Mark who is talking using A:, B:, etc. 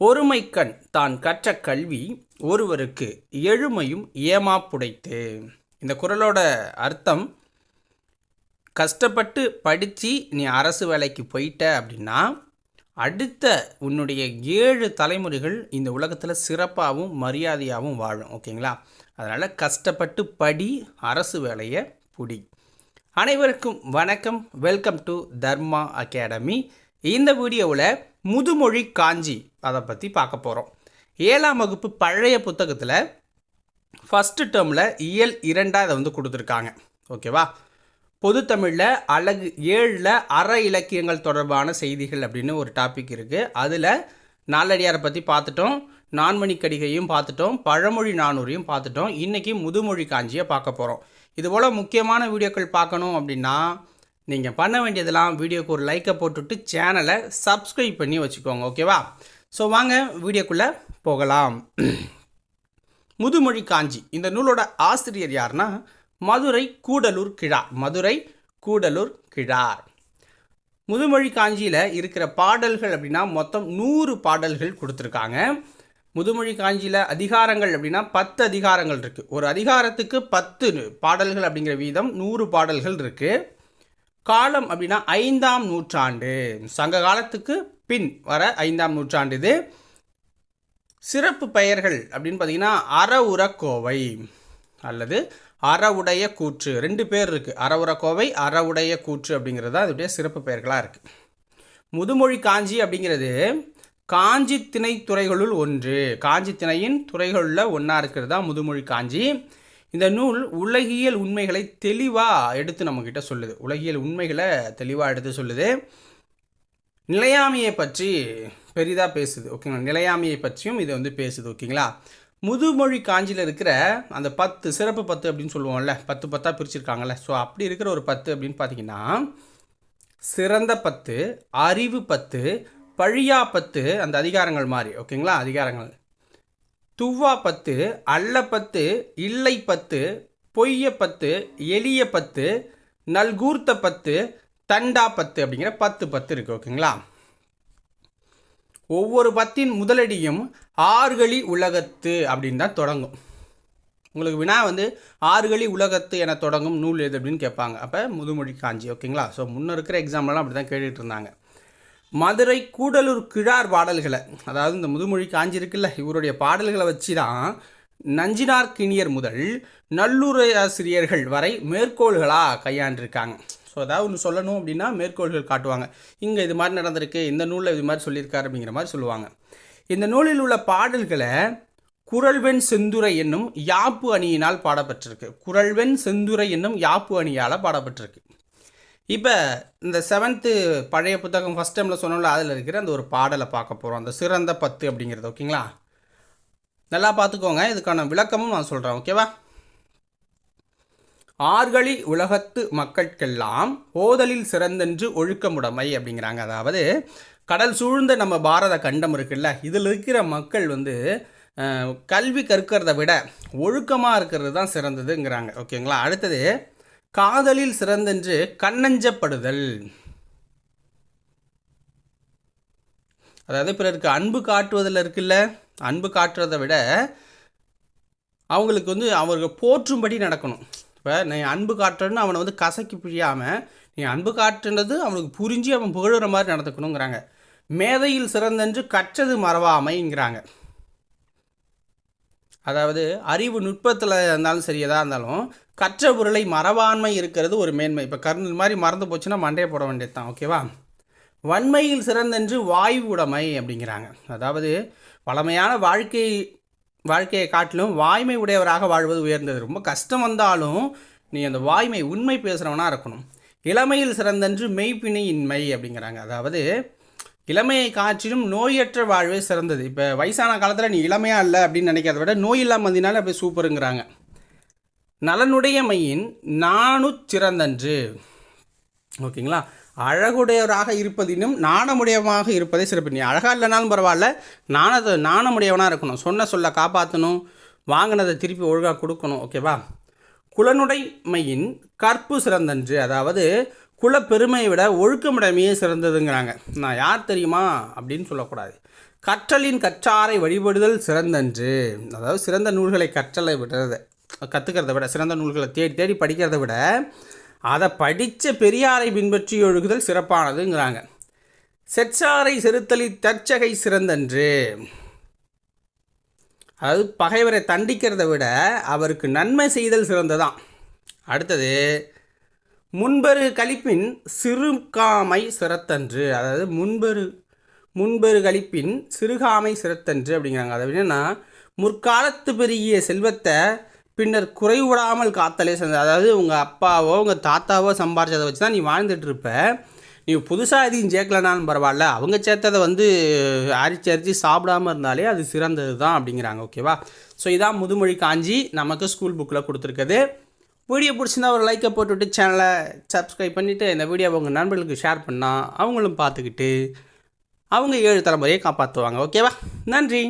A: ஒருமைக்கண் தான் கற்ற கல்வி ஒருவருக்கு எழுமையும் ஏமாப்புடைத்து இந்த குரலோட அர்த்தம் கஷ்டப்பட்டு படித்து நீ அரசு வேலைக்கு போயிட்ட அப்படின்னா அடுத்த உன்னுடைய ஏழு தலைமுறைகள் இந்த உலகத்தில் சிறப்பாகவும் மரியாதையாகவும் வாழும் ஓகேங்களா? அதனால் கஷ்டப்பட்டு படி அரசு வேலையை புடி. அனைவருக்கும் வணக்கம். Welcome to Dharma academy. இந்த வீடியோவில் முதுமொழி காஞ்சி அதை பற்றி பார்க்க போகிறோம் ஏழாம் வகுப்பு பழைய புத்தகத்தில் ஃபஸ்ட்டு டேர்மில் இயல் இரண்டாக அதை வந்து கொடுத்துருக்காங்க. ஓகேவா? பொதுத்தமிழில் அழகு ஏழில் அற இலக்கியங்கள் தொடர்பான செய்திகள் அப்படின்னு ஒரு டாபிக் இருக்குது அதில் நாலடியாரை பற்றி பார்த்துட்டோம் நான்மணி கடிகையும் பார்த்துட்டோம் பழமொழி நானூறையும் பார்த்துட்டோம். இன்றைக்கி முதுமொழி காஞ்சியை பார்க்க போகிறோம் இதுபோல் முக்கியமான வீடியோக்கள் பார்க்கணும் அப்படின்னா நீங்கள் பண்ண வேண்டியதெல்லாம் வீடியோக்கு ஒரு லைக்கை போட்டுவிட்டு சேனலை சப்ஸ்கிரைப் பண்ணி வச்சுக்கோங்க ஓகேவா ஸோ வாங்க வீடியோக்குள்ளே போகலாம். முதுமொழி காஞ்சி. இந்த நூலோட ஆசிரியர் யாருன்னா மதுரை கூடலூர் கிழார் மதுரை கூடலூர் கிழார் முதுமொழி காஞ்சியில் இருக்கிற பாடல்கள் அப்படின்னா மொத்தம் நூறு பாடல்கள் கொடுத்துருக்காங்க. முதுமொழி காஞ்சியில் அதிகாரங்கள் அப்படின்னா பத்து அதிகாரங்கள் இருக்குது ஒரு அதிகாரத்துக்கு பத்து பாடல்கள் அப்படிங்கிற வீதம் நூறு பாடல்கள் இருக்குது காலம் அப்படின்னா ஐந்தாம் நூற்றாண்டு. சங்க காலத்துக்கு பின் வர ஐந்தாம் நூற்றாண்டு இது. சிறப்பு பெயர்கள் அப்படின்னு பார்த்தீங்கன்னா அறவுரக்கோவை அல்லது அறவுடைய கூற்று. ரெண்டு பேர் இருக்குது அறவுரக்கோவை அறவுடைய கூற்று அப்படிங்கிறது தான் அதனுடைய சிறப்பு பெயர்களாக இருக்குது முதுமொழி காஞ்சி அப்படிங்கிறது காஞ்சி திணை துறைகளுள் ஒன்று. காஞ்சி திணையின் துறைகளில் ஒன்றா இருக்கிறது தான் முதுமொழி காஞ்சி. இந்த நூல் உலகியல் உண்மைகளை தெளிவாக எடுத்து நம்மக்கிட்ட சொல்லுது. உலகியல் உண்மைகளை தெளிவாக எடுத்து சொல்லுது. நிலையாமையை பற்றி பெரிதாக பேசுது. ஓகேங்களா? நிலையாமையை பற்றியும் இது வந்து பேசுது. ஓகேங்களா? முதுமொழி காஞ்சியில் இருக்கிற அந்த பத்து சிறப்பு பத்து அப்படின்னு சொல்லுவோம்ல பத்து பத்தாக பிரிச்சிருக்காங்கல்ல. ஸோ அப்படி இருக்கிற ஒரு பத்து அப்படின்னு பார்த்தீங்கன்னா சிறந்த பத்து அறிவு பத்து பழியா பத்து அந்த அதிகாரங்கள் மாதிரி. ஓகேங்களா? அதிகாரங்கள். துவா பத்து அல்ல பத்து இல்லை பத்து பொய்ய பத்து எளிய பத்து நல்கூர்த்த பத்து தண்டா பத்து அப்படிங்கிற பத்து பத்து இருக்கு ஓகேங்களா? ஒவ்வொரு பத்தின் முதலடியும் ஆறுகளி உலகத்து அப்படின்னு தான் தொடங்கும். உங்களுக்கு வினா வந்து ஆறுகளி உலகத்து என தொடங்கும் நூல் எது அப்படின்னு கேட்பாங்க. அப்போ முதுமொழி காஞ்சி ஓகேங்களா? ஸோ முன்ன இருக்கிற எக்ஸாம்லாம் அப்படி தான் கேட்டுட்டு இருந்தாங்க. மதுரை கூடலூர் கிழார் பாடல்களை அதாவது இந்த முதுமொழி காஞ்சி இருக்குல்ல இவருடைய பாடல்களை வச்சு தான் நஞ்சினார் கிணியர் முதல் நல்லுரையாசிரியர்கள் வரை மேற்கோள்களாக கையாண்டிருக்காங்க. ஸோ அதாவது ஒன்று சொல்லணும் அப்படின்னா மேற்கோள்கள் காட்டுவாங்க. இங்கே இது மாதிரி நடந்திருக்கு இந்த நூலில் இது மாதிரி சொல்லியிருக்காரு அப்படிங்கிற மாதிரி சொல்லுவாங்க. இந்த நூலில் உள்ள பாடல்களை குரல்வெண் செந்துரை என்னும் யாப்பு அணியினால் பாடப்பட்டிருக்கு. குரல்வெண் செந்துரை என்னும் யாப்பு அணியால் பாடப்பட்டிருக்கு. இப்போ இந்த செவன்த்து பழைய புத்தகம் ஃபஸ்ட் டைமில் சொன்னோம்ல அதில் இருக்கிற அந்த ஒரு பாடலை பார்க்க போகிறோம் அந்த சிறந்த பத்து அப்படிங்கிறது ஓகேங்களா? நல்லா பார்த்துக்கோங்க. இதுக்கான விளக்கமும் நான் சொல்கிறேன் ஓகேவா? ஆர்களி உலகத்து மக்கட்கெல்லாம் ஓதலில் சிறந்தென்று ஒழுக்கமுடைமை அப்படிங்கிறாங்க. அதாவது கடல் சூழ்ந்த நம்ம பாரத கண்டம் இருக்குல்ல இதில் இருக்கிற மக்கள் வந்து கல்வி கற்கிறத விட ஒழுக்கமாக இருக்கிறது தான் சிறந்ததுங்கிறாங்க ஓகேங்களா? அடுத்தது காதலில் சிறந்தென்று கண்ணஞ்சப்படுதல். அதாவது பிறருக்கு அன்பு காட்டுவதில் இருக்குல்ல அன்பு காட்டுறதை விட அவங்களுக்கு வந்து அவர்கள் போற்றும்படி நடக்கணும். இப்போ நீ அன்பு காட்டுறன்னு அவனை வந்து கசக்கி பிழியாமல் நீ அன்பு காட்டுன்றது அவனுக்கு புரிஞ்சு அவன் புகழுற மாதிரி நடந்துக்கணுங்கிறாங்க. மேதையில் சிறந்தென்று கற்றது மறவாமைங்கிறாங்க. அதாவது அறிவு நுட்பத்தில் இருந்தாலும் சரி எதாக இருந்தாலும் கற்ற பொருளை மறவாண்மை இருக்கிறது ஒரு மேன்மை. இப்போ கர்னல் மாதிரி மறந்து போச்சுன்னா மண்டையை போட வேண்டியது தான் ஓகேவா வன்மையில் சிறந்தென்று வாயு உடைமை அப்படிங்கிறாங்க. அதாவது பழமையான வாழ்க்கை வாழ்க்கையை காட்டிலும் வாய்மை உடையவராக வாழ்வது உயர்ந்தது. ரொம்ப கஷ்டம் வந்தாலும் நீ அந்த வாய்மை உண்மை பேசுகிறவனாக இருக்கணும். இளமையில் சிறந்தென்று மெய்ப்பிணியின்மை அப்படிங்கிறாங்க. அதாவது இளமையை காற்றிலும் நோயற்ற வாழ்வே சிறந்தது. இப்போ வயசான காலத்தில் நீ இளமையாக இல்லை அப்படின்னு நினைக்கிறத விட நோய் இல்லாமல் வந்தினாலும் அப்படியே சூப்பருங்கிறாங்க. நலனுடையமையின் நானு சிறந்தன்று. ஓகேங்களா? அழகுடையவராக இருப்பதினும் நாணமுடையவனாக இருப்பதே சிறப்பு. நீ அழகாக இல்லைனாலும் பரவாயில்ல நாணத்தை நாணமுடையவனாக இருக்கணும். சொன்ன சொல்ல காப்பாற்றணும் வாங்கினதை திருப்பி ஒழுங்காக கொடுக்கணும். ஓகேவா? குலனுடைமையின் கற்பு சிறந்தன்று. அதாவது குலப்பெருமையை விட ஒழுக்கமிடமையே சிறந்ததுங்கிறாங்க. நான் யார் தெரியுமா? அப்படின்னு சொல்லக்கூடாது. கற்றலின் கற்றாரை வழிபடுதல் சிறந்தன்று. அதாவது சிறந்த நூல்களை கற்றலை விடுறத. கற்றுக்கிறத விட சிறந்த நூல்களை தேடி தேடி படிக்கிறத விட அதை படித்த பெரியாரை பின்பற்றி ஒழுகுதல் சிறப்பானதுங்கிறாங்க. செச்சாரை செருத்தலி தற்சகை சிறந்தன்று. அதாவது பகைவரை தண்டிக்கிறத விட அவருக்கு நன்மை செய்தல் சிறந்ததான் அடுத்தது முன்பெரு கழிப்பின் சிறுகாமை சிறத்தன்று. அதாவது முன்பெரு முன்பெரு கழிப்பின் சிறுகாமை சிறத்தன்று அப்படிங்கிறாங்க. அது என்னென்னா முற்காலத்து பெருகிய செல்வத்தை பின்னர் குறைவிடாமல் காத்தலே சிறந்தது அதாவது உங்கள் அப்பாவோ உங்கள் தாத்தாவோ சம்பாரிச்சதை வச்சு தான் நீ வாழ்ந்துட்டு இருப்ப. நீ புதுசாக எதையும் சேர்க்கலனாலும் பரவாயில்ல. அவங்க சேர்த்ததை வந்து அரிச்சு அரிச்சு சாப்பிடாம இருந்தாலே அது சிறந்தது தான் அப்படிங்கிறாங்க. ஓகேவா? ஸோ இதான் முதுமொழி காஞ்சி நமக்கு ஸ்கூல் புக்கில் கொடுத்துருக்குது வீடியோ பிடிச்சிருந்தா ஒரு லைக்கை போட்டுவிட்டு சேனலை சப்ஸ்கிரைப் பண்ணிவிட்டு இந்த வீடியோவை உங்கள் நண்பர்களுக்கு ஷேர் பண்ணால் அவங்களும் பார்த்துக்கிட்டு அவங்க ஏழு தலைமுறையை காப்பாற்றுவாங்க ஓகேவா நன்றி.